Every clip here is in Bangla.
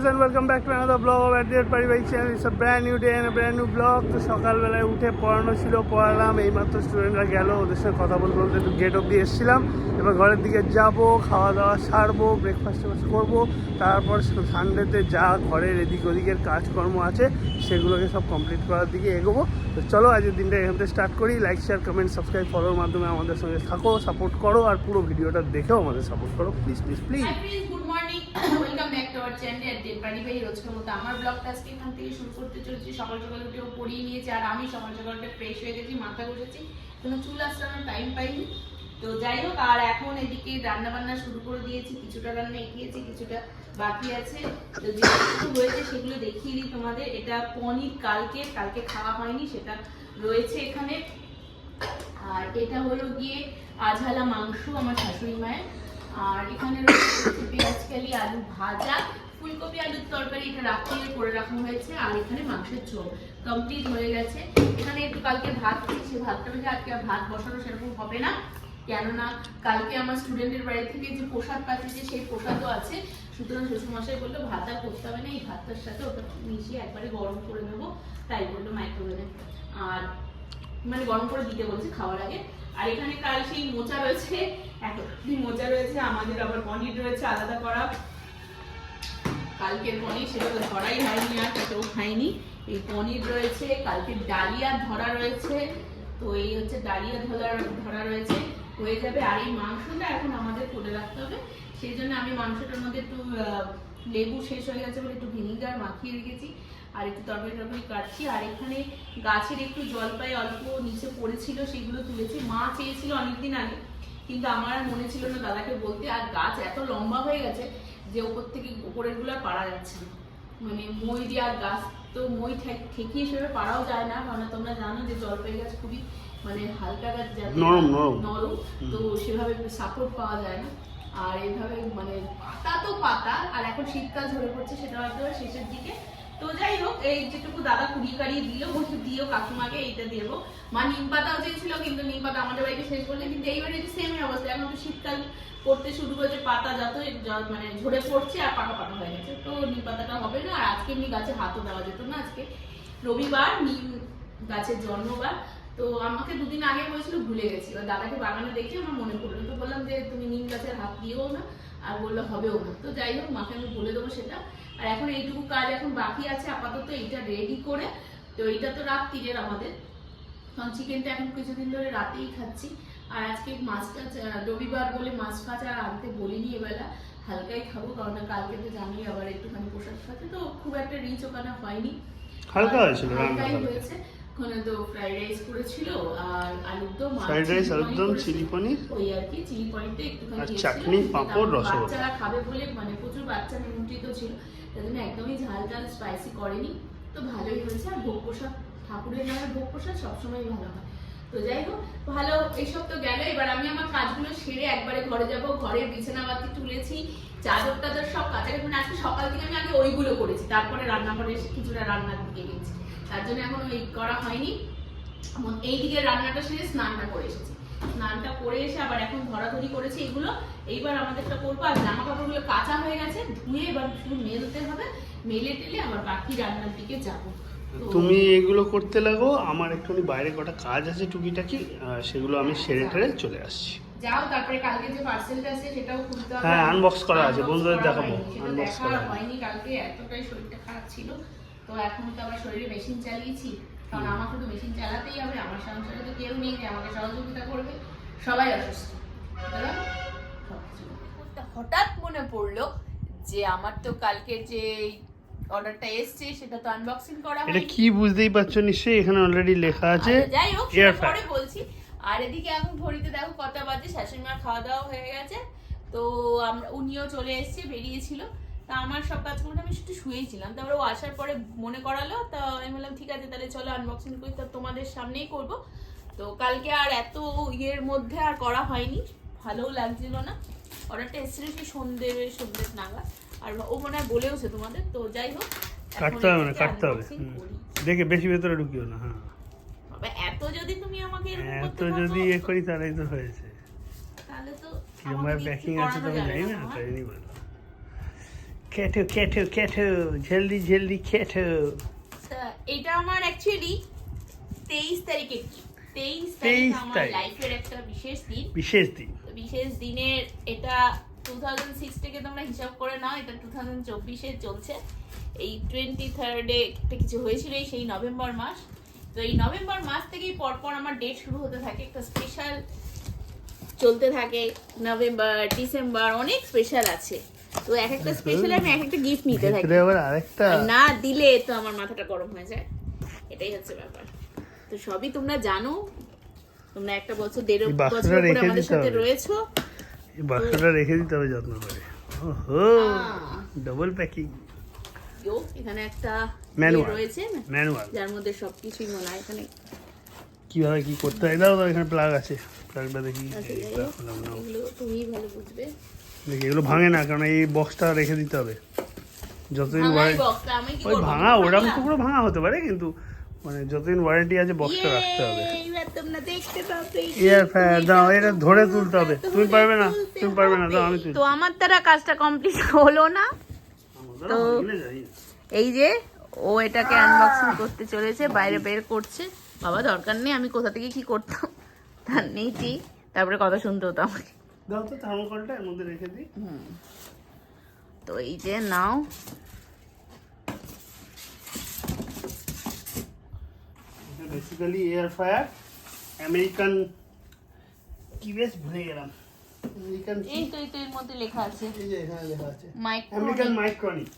Guys and welcome back to another blog of at পারিবারিক channel it's brand new day and brand new blog তো সকালবেলায় উঠে পড়ানো ছিল, পড়ালাম, এইমাত্র স্টুডেন্টরা গেল, ওদের সঙ্গে কথা বলতে বলতে একটু গেট অব্দি এসেছিলাম। এবার ঘরের দিকে যাব, খাওয়া দাওয়া সারবো ব্রেকফাস্ট টেকফাস্ট করব। তারপর সানডেতে যা ঘরের এদিক ওদিকের কাজকর্ম আছে, সেগুলোকে সব কমপ্লিট করার দিকে এগোবো। তো চলো, আজকের দিনটা এখান থেকে স্টার্ট করি। লাইক শেয়ার কমেন্ট সাবস্ক্রাইব ফলোর মাধ্যমে আমাদের সঙ্গে থাকো সাপোর্ট করো, আর পুরো ভিডিওটা দেখেও আমাদের সাপোর্ট করো। Please please please good morning back to our channel date বাড়ি ভাই রোজকার মতো আমার ব্লগটা আজকে এখান থেকে শুরু করতে চলছি। সকাল সকাল উঠে ও পড়িয়ে নিয়েছে, আর আমি সকাল সকাল উঠে ফ্রেশ হয়ে গেছি, মাথা ঘষেছি। কোনো চুল আসানোর টাইম পাইনি। তো যাই হোক, আর এখন এদিকে রান্না বান্না শুরু করে দিয়েছি। কিছুটা রান্না এগিয়েছি, কিছুটা বাকি আছে। তো যেগুলো হয়েছে সেগুলো দেখিয়ে দিই তোমাদের। এটা পনির কালকে কালকে খাওয়া হয়নি, সেটা রয়েছে এখানে। আর এটা হলো গিয়ে আঝালা মাংস আমার শাশুড়ি মায়ের। আর এখানে পেঁয়াজ আলু ভাজা, ফুলকপি, আলুর তরকারি, এটা রাত্রিরে করে রাখা হয়েছে, আর এখানে মাংসের ঝোল কমপ্লিট হয়ে গেছে। এখানে একটু কালকে ভাত খেয়েছি ভাতটা ভেজে আজকে ভাত বসানো সেরকম হবে না, কেননা কালকে আমার স্টুডেন্টের বাড়ি থেকে যে প্রসাদ পাঠিয়েছে সেই প্রসাদও আছে, সুতরাং শ্বশুরমশাই বলল ভাত আর করতে হবে না, এই ভাতটার সাথে ওটা মিশিয়ে একবারে গরম করে নেব। তাই বলল মাইক্রোওয়েভে আর মানে গরম করে দিতে বলছে খাওয়ার আগে। আর এখানে কাল সেই মোচা রয়েছে। এতটি মোচা রয়েছে, আমাদের আবার পনির রয়েছে, আলাদা করা। কালকের পনির সেটা তো ধরাই হয়নি আর কেউ খাইনি। এই পনির রয়েছে, কালকে ডালিয়া ধরা রয়েছে। তো এই হচ্ছে ডালিয়া ধরা ধরা রয়েছে। হয়ে যাবে। আর এই মাংসটা এখন আমাদের করে রাখতে হবে। সেই জন্য আমি মাংসটার মধ্যে একটু লেবু শেষ হয়ে গেছে বলে একটু ভিনিগার মাখিয়ে রেখেছি। আর একটু তরকারি টরকারি কাটছি। আর এখানে গাছের একটু জলপাই অল্প নিচে পড়েছিল সেগুলো তুলেছি। মা চেয়েছিল অনেকদিন আগে কিন্তু আমার আর মনে ছিল না দাদাকে বলতে। আর গাছ এত লম্বা হয়ে গেছে যে ওপর থেকে উপরেরগুলো পারা যাচ্ছে না। মানে মই দিয়ে আর গাছ তো মই ঠেক- ঠেকিয়ে সেভাবে পারাও যায় না। কারণ তোমরা জানো যে জলপাই গাছ খুবই মানে হালকা গাছ নরম, নরম। তো সেভাবে সাপোর্ট পাওয়া যায় না। আর এইভাবে মানে পাতা তো পাতা আর এখন শীতকাল ঝরে পড়ছে সেটা একেবারে শেষের দিকে তো যাই হোক, এই যেটুকু দাদা কুড়ি কাড়িয়ে দিল, বসে দিও, কাকিমাকে এইটা দেবো। মা নিম পাতাও চেয়েছিল, কিন্তু নিম পাতা আমাদের বাড়িতে শেষ করলে, কিন্তু এইবারে সেমই অবস্থা। এখন তো শীতকাল পড়তে শুরু করেছে পাতা যত মানে ঝরে পড়ছে আর পাকা পাকা হয়ে গেছে। তো নিম পাতাটা হবে না, আর আজকে এমনি গাছে হাতও দেওয়া যেত না আজকে। রবিবার নিম গাছের জন্মবার তো আমাকে দুদিন আগে বলেছিল ভুলে গেছি। এবার দাদাকে বাগানে দেখে আমার মনে পড়ল তো বললাম যে তুমি নিম গাছের হাত দিও না। আর বলল হবেও না। তো যাই হোক মাকে আমি বলে দেবো সেটা। আর এখন এইটুকু কাজ এখন বাকি আছে আপাতত এইটা রেডি করে। তো এইটা তো রাত্রিরের আমাদের। কারণ চিকেনটা এখন কিছুদিন ধরে রাতেই খাচ্ছি। আর আজকে মাছটা রবিবার বলে মাছ ফাছ আর আনতে বলিনি এবেলা। হালকাই খাব কারণ কালকে তো জানোই আবার একটুখানি প্রসাদ সাথে তো খুব একটা রিচ ওখানে হয়নি। হালকা হয়েছিল হয়েছে। ওখানে তো ফ্রাইড রাইস করেছিল আর আলুর দম ফ্রাইড রাইস চিলি আলুর দম চিলি পনির? ওই আর কি চিলি পনিরটা একটুখানি আর চাটনি, পাঁপড়, রসগোল্লা। বাচ্চারা খাবে বলে মানে প্রচুর বাচ্চা নিমন্ত্রিত ছিল তাই জন্য একদমই ঝাল ঝাল স্পাইসি করেনি। তো ভালোই হয়েছে আর ভোগ প্রসাদ ঠাকুরের নামে ভোগ প্রসাদ সবসময় ভালো হয়। তো যাই হোক ভালো এইসব তো গেল। এবার আমি আমার কাজগুলো সেরে একবারে ঘরে যাব। ঘরে বিছানা বাতি তুলেছি চাদর টাদর সব মানে আজকে সকাল থেকে আমি আগে ওইগুলো করেছি তারপরে রান্না করে এসে কিছুটা রান্নার দিকে গেছি। তার জন্য এখন ওই করা হয়নি। এই দিকে রান্নাটা সেরে স্নানটা করে এসেছি। স্নানটা করে এসে আবার এখন ধরাধরি করেছি এগুলো। এইবার আমাদেরটা করব। আর জামা কাপড়গুলো কাঁচা হয়ে গেছে। ধুয়ে এবার শুধু মেলতে হবে। মেলে টেলে আবার বাকি রান্নার দিকে যাব। তুমি এগুলো করতে লাগো। আমার একটুখানি বাইরে কটা কাজ আছে টুকিটাকি সেগুলো আমি সেরে টেরে চলে আসছি। যাও তারপরে কালকে যে পার্সেলটা আছে সেটাও খুলতে হবে। হ্যাঁ, unbox করা আছে, বন্ধুদের দেখাবো, দেখা করা হয়নি। কালকে এতটাই শরীরটা খারাপ ছিল। তো এখন তো আবার শরীরে মেশিন চালিয়েছি। কারণ আমাকে তো মেশিন চালাতেই হবে আমার সংসারে তো কেউ নেই যে আমাকে সহযোগিতা করবে। সবাই অসুস্থ। হঠাৎ মনে পড়ল যে আমার তো কালকের যে অর্ডারটা এসছে সেটা তো আনবক্সিং করা এটা কি বুঝতেই পারছ নিশ্চয়ই? এখানে অলরেডি লেখা আছে যাই হোক। পরে বলছি। আর এদিকে এখন ঘড়িতে দেখো কটা বাজে শাশুড়ি মার খাওয়া দাওয়া হয়ে গেছে। তো আমরা উনিও চলে এসেছে বেরিয়েছিল। তা আমার সব কাজ করতে আমি একটু শুয়েছিলাম তারপরে ও আসার পরে মনে করালো তা আমি বললাম ঠিক আছে তাহলে চলো আনবক্সিং করি। তো তোমাদের সামনেই করব। তো কালকে আর এত ইয়ের মধ্যে আর করা হয়নি ভালোও লাগছিল না। অর্ডারটা এসেছিল সেই সন্ধ্যে সন্ধ্যে নাগাদ। আর ও মনে হয় বলেওছে তোমাদের তো যাই হোক কাটতে হবে না কাটতে হবে। দেখে বেশি ভেতরে ঢুকিও না হ্যাঁ। এত যদি তুমি আমাকে এত বলো, যদি এ করি তাহলেই তো হয়েছে। তাহলে তো আমাকে প্যাকিং আছে তো আমি জানি না না, তাই নিয়ে খেটো খেটো খেটো জলদি জলদি তা এটা আমার অ্যাকচুয়ালি তেইশ তারিখে তেইশ 23 তারিখ। আমার। লাইফের একটা বিশেষ দিন। বিশেষ দিন। বিশেষ দিনের এটা টু থাউজেন্ড সিক্স থেকে তোমরা হিসাব করে নাও এটা টু থাউজেন্ড চব্বিশে চলছে। এই টোয়েন্টি থার্ডে একটা কিছু হয়েছিল সেই নভেম্বর মাস। তো এই নভেম্বর মাস থেকেই পরপর আমার ডেট শুরু হতে থাকে একটা স্পেশাল চলতে থাকে। নভেম্বর ডিসেম্বর অনেক স্পেশাল আছে। তো এক একটা স্পেশাল আমি এক একটা গিফট নিতে থাকি। আবার আরেকটা না দিলে তো আমার মাথাটা গরম হয়ে যায়। এটাই হচ্ছে ব্যাপার। তো সবই তোমরা জানো। তোমরা একটা বছর দেড় বছর পরে আমাদের সাথে রয়েছো। এই বাক্সটা রেখে দিতে হবে যত্ন করে। ওহো আহ। প্যাকিং এখানে একটা রয়েছে। ম্যানুয়াল যার মধ্যে সবকিছুই মনে হয় এখানে কীভাবে কি করতে হয়? দাও এখানে প্লাগ আছে। প্লাগটা দেখি। না। তুমি ভালো বুঝবে। দেখি এগুলো ভাঙে না কারণ এই বক্সটা রেখে দিতে হবে। যতদিন ওয়ারেন্টি আমি ওই ভাঙা ওরকম টুকরো ভাঙা হতে পারে কিন্তু মানে যতদিন ওয়ারেন্টি আছে বক্সটা ইয়ে, রাখতে হবে। ইয়ার ফায়ার দাও এটা ধরে তুলতে হবে। তুমি পারবে না তুমি পারবে না দাও আমি তো আমার দ্বারা কাজটা কমপ্লিট হলো না। তো-। এই যে ও এটাকে আনবক্সিং করতে চলেছে বাইরে বের করছে। বাবা দরকার নেই আমি কোথা থেকে কি করতাম? তার নেই ঠিক তারপরে কথা শুনতে হতো আমাকে। দাও তো থার্মোকলটা এর মধ্যে রেখে দিই। তো এই যে নাও। বেসিক্যালি এয়ার ফায়ার আমেরিকান কি বেশ ভুলে গেলাম। আমেরিকান এই তো এই তো এর মধ্যে লেখা আছে। এই যে এখানে লেখা আছে। আমেরিকান মাইক্রনিক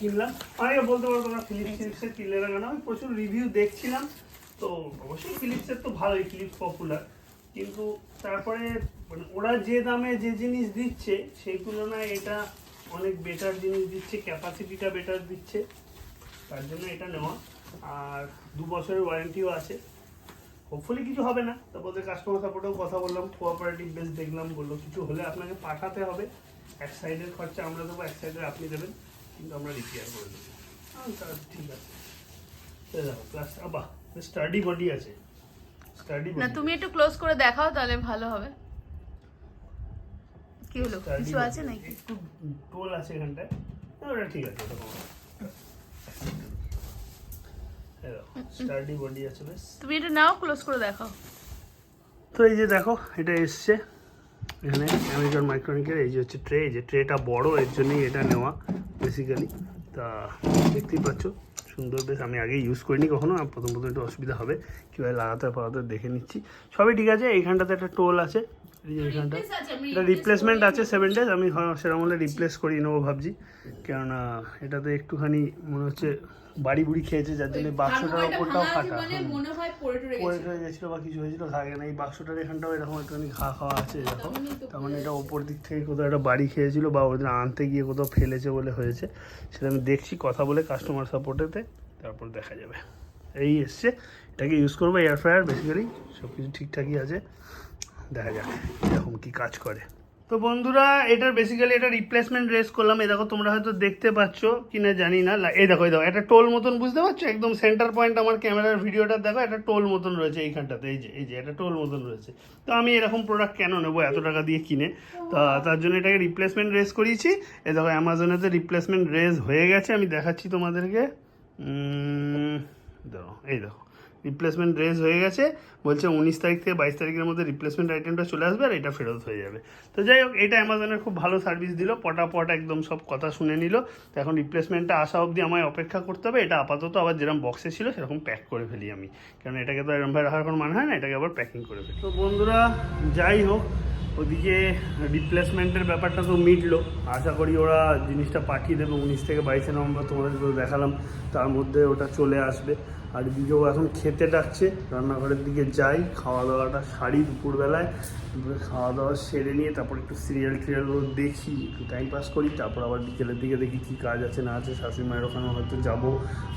কিনলাম। অনেকে বলতে পারো তোমরা ফিলিপস ফিলিপসের কিনলে না কেন? আমি প্রচুর রিভিউ দেখছিলাম। তো অবশ্যই ফিলিপসের তো ভালোই ফিলিপস পপুলার কিন্তু তারপরে মানে ওরা যে দামে যে জিনিস দিচ্ছে সেই তুলনায় এটা অনেক বেটার জিনিস দিচ্ছে ক্যাপাসিটিটা বেটার দিচ্ছে। তার জন্য এটা নেওয়া। আর দু বছরের ওয়ারেন্টিও আছে। হোপফুলি কিছু হবে না। তারপরে কাস্টমার সাপোর্টেও কথা বললাম কোঅপারেটিভ বেস দেখলাম বলল কিছু হলে আপনাকে পাঠাতে হবে। এক সাইডের খরচা আমরা দেবো এক সাইডের আপনি দেবেন। কিন্তু আমরা রিপেয়ার করে দেবো। তাহলে ঠিক আছে। দেখো আবার স্টাডি বডি আছে। স্টাডি না তুমি একটু ক্লোজ করে দেখাও তাহলে ভালো হবে। কি হলো কিছু আছে নাকি? একটু টোল আছে এখানটায় ওটা ঠিক আছে ওটা স্টাডি বডি আছে বেশ। তুমি এটা নাও ক্লোজ করে দেখাও। তো এই যে দেখো এটা এসছে। এখানে অ্যামাজন মাইক্রোনিকের এই যে হচ্ছে ট্রে এই যে ট্রেটা বড় এর জন্যই এটা নেওয়া বেসিক্যালি তা দেখতেই পাচ্ছ সুন্দর বেশ। আমি আগে ইউজ করিনি কখনো প্রথম প্রথম একটু অসুবিধা হবে। কীভাবে লাগাতে হয় দেখে নিচ্ছি। সবই ঠিক আছে এইখানটাতে একটা টোল আছে। এই যে আমি এটা রিপ্লেসমেন্ট আছে সেভেন ডেজ আমি হয় সেরকম হলে রিপ্লেস করিয়ে নেব ভাবছি। কেননা এটাতে একটুখানি মনে হচ্ছে বাড়ি বুড়ি খেয়েছে যার জন্য বাক্সটার ওপরটাও ফাটা মানে। পড়ে টরে টরে গেছিল বা কিছু হয়েছিল থাকে না। এই বাক্সটার এখানটাও এরকম একটুখানি ঘা খাওয়া আছে দেখো। তেমনই তার মানে এটা ওপর দিক থেকে কোথাও একটা বাড়ি খেয়েছিল বা ওদের আনতে গিয়ে কোথাও ফেলেছে বলে হয়েছে সেটা আমি দেখছি কথা বলে কাস্টমার সাপোর্টেতে তারপর দেখা যাবে। এই এসছে এটাকে ইউজ করব এয়ার ফ্রায়ার বেসিক্যালি সব কিছু ঠিকঠাকই আছে। দেখা যাক এরকম কি কাজ করে। তো বন্ধুরা, এটার বেসিক্যালি এটা রিপ্লেসমেন্ট রেস করলাম। এই দেখো, তোমরা হয়তো দেখতে পাচ্ছ, কি না জানি না। এই দেখো এই দেখো, একটা টোল মতন, বুঝতে পারছ? একদম সেন্টার পয়েন্ট আমার ক্যামেরার ভিডিওটা দেখো, একটা টোল মতন রয়েছে এইখানটাতে। এই যে এই যে, একটা টোল মতন রয়েছে। তো আমি এরকম প্রোডাক্ট কেন নেব? এত টাকা দিয়ে কিনে। তা, তার জন্য এটাকে রিপ্লেসমেন্ট রেস করিয়েছি। এ দেখো অ্যামাজনেতে রিপ্লেসমেন্ট রেস হয়ে গেছে। আমি দেখাচ্ছি তোমাদেরকে। দেখো, এই দেখো। রিপ্লেসমেন্ট রেজ হয়ে গেছে। বলছে উনিশ তারিখ থেকে বাইশ তারিখের মধ্যে রিপ্লেসমেন্ট আইটেমটা চলে আসবে আর এটা ফেরত হয়ে যাবে। তো যাই হোক, এটা অ্যামাজনের খুব ভালো সার্ভিস দিল। পটাপট একদম সব কথা শুনে নিল। তো এখন রিপ্লেসমেন্টটা আসা অবধি আমায় অপেক্ষা করতে হবে। এটা আপাতত আবার যেরকম বক্সে ছিল, সেরকম প্যাক করে ফেলি আমি। কারণ এটাকে তো এরকমভাবে রাখার কোনো মানে হয় না, এটাকে আবার প্যাকিং করে ফেলি। তো বন্ধুরা, যাই হোক, ওদিকে রিপ্লেসমেন্টের ব্যাপারটা তো মিটলো। আশা করি ওরা জিনিসটা পাঠিয়ে দেবে। উনিশ থেকে বাইশে নভেম্বর তোমাদের দেখালাম। তার মধ্যে ওটা চলে আসবে। আর এদিকেও এখন খেতে ডাকছে, রান্নাঘরের দিকে যাই খাওয়া দাওয়াটা সারি দুপুরবেলায়, দুপুরে খাওয়া দাওয়া সেরে নিয়ে তারপর একটু সিরিয়াল টিরিয়ালগুলো দেখি, একটু টাইম পাস করি, তারপর আবার বিকেলের দিকে দেখি কী কাজ আছে না আছে শাশুড়ি মায়ের ওখানে হয়তো যাব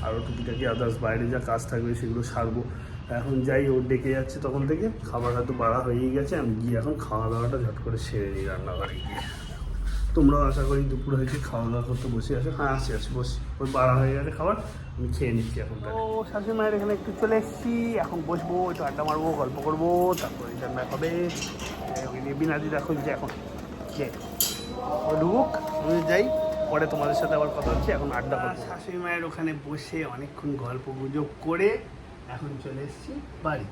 আরও টুকিটাকি আদার্স বাইরে যা কাজ থাকবে সেগুলো সারবো। এখন যাই, ও ডেকে যাচ্ছে তখন থেকে, খাবার হয়তো বাড়া হয়েই গেছে, আমি গিয়ে এখন খাওয়া দাওয়াটা ঝট করে সেরে নিই রান্নাঘরে গিয়ে। তোমরাও আশা করি দুপুর হয়েছে খাওয়া দাওয়া করতে বসে আছো। হ্যাঁ আসি আসি বসি ওই বাড়া হয়ে গেছে খাবার আমি খেয়ে নিচ্ছি এখন ও শাশুড়ি মায়ের এখানে একটু চলে এসেছি। এখন বসবো একটু আড্ডা মারবো গল্প করব তারপরে রান্না হবে। ওই নিয়ে বিনাদি দেখো যে এখন যে ও ঢুকুক আমি যাই পরে তোমাদের সাথে আবার কথা হচ্ছে এখন আড্ডা করব। শাশুড়ি মায়ের ওখানে বসে অনেকক্ষণ গল্প গুজব করে এখন চলে এসেছি বাড়ি।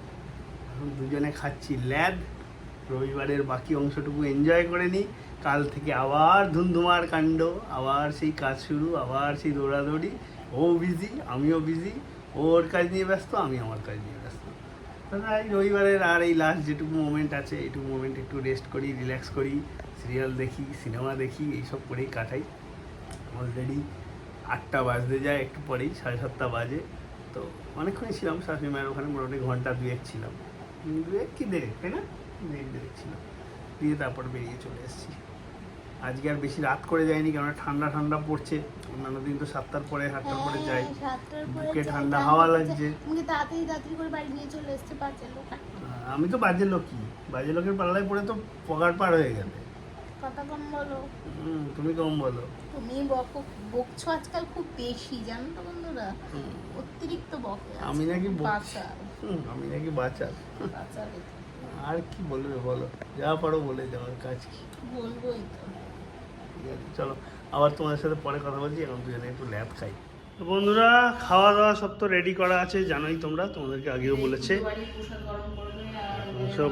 এখন দুজনে খাচ্ছি ল্যাদ। রবিবারের বাকি অংশটুকু এনজয় করে নিই। কাল থেকে আবার ধুমধুমার কাণ্ড, আবার সেই কাজ শুরু, আবার সেই দৌড়াদৌড়ি। ও বিজি আমিও বিজি ওর কাজ নিয়ে ব্যস্ত, আমি আমার কাজ নিয়ে ব্যস্ত। তাই রবিবারের আর এই লাস্ট যেটুকু মোমেন্ট আছে, এইটুকু মোমেন্ট একটু রেস্ট করি রিল্যাক্স করি। সিরিয়াল দেখি সিনেমা দেখি, এইসব করেই কাটাই। অলরেডি আটটা বাজতে যায় একটু পরেই, সাড়ে সাতটা বাজে। তো অনেকক্ষণই ছিলাম শাশুড়ি মায়ের ওখানে মোটামুটি ঘণ্টা দুয়েক ছিলাম। দুয়েক কি দেড়েক, তাই না? দুয়েক দেড়েক দিয়ে তারপর বেরিয়ে চলে এসেছি। আজকে আর বেশি রাত করে যায়নি কেননা ঠান্ডা ঠান্ডা পড়ছে। অন্যান্য দিন তো সাতটার পরে আটটার পরে যাই। হ্যাঁ, পরে বুকে ঠান্ডা হাওয়া লাগছে। আমি তো বাজে লোকই। বাজে লোকের পাল্লায় পড়ে তো পগার পার হয়ে গেলে। কথা কম বলো। হুম, তুমি কম বলো। তুমি বকো বকছো আজকাল খুব বেশি জানো তো বন্ধুরা? অতিরিক্ত বকে আমি নাকি? বাচ্চা আমি নাকি বাচ্চা। আর কি বলবে বলো? যা পারো বলে যাওয়ার কাজ কি? বলবোই চলো। আবার তোমাদের সাথে পরে কথা বলছি এখন দুজনে একটু ল্যাব খাই। তো বন্ধুরা খাওয়া দাওয়া সব তো রেডি করা আছে জানোই তোমরা তোমাদেরকে আগেও বলেছে। সব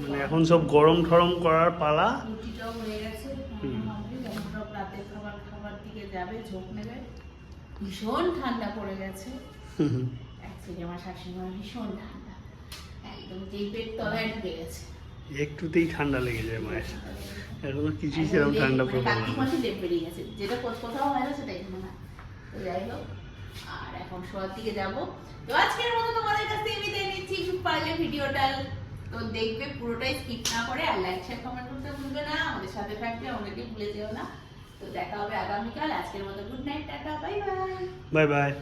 মানে এখন সব গরম ঠরম করার পালা। ভীষণ ঠান্ডা পড়ে গেছে। আমার শাশুড়িমার ভীষণ ঠান্ডা একদম যেই পেট তলায় ঢুকে গেছে একটুতেই ঠান্ডা লেগে যায় মায়ের। এখনও কিছুই সেরকম ঠান্ডা মানে গেছে। যেটা কোথাও হয় না সেটা এখানে না তো যাই হোক আর এখন শোয়ার দিকে যাব। তো আজকের মতো তোমাদের কাছ বিদায় নিচ্ছি। একটু পারলে ভিডিওটা তো দেখবে পুরোটাই স্কিপ না করে আর লাইক শেয়ার কমেন্ট করতে ভুলবে না। আমাদের সাথে থাকবে আমাদেরকে ভুলে যেও না। তো দেখা হবে আগামীকাল। আজকের মতো good night tata bye bye bye bye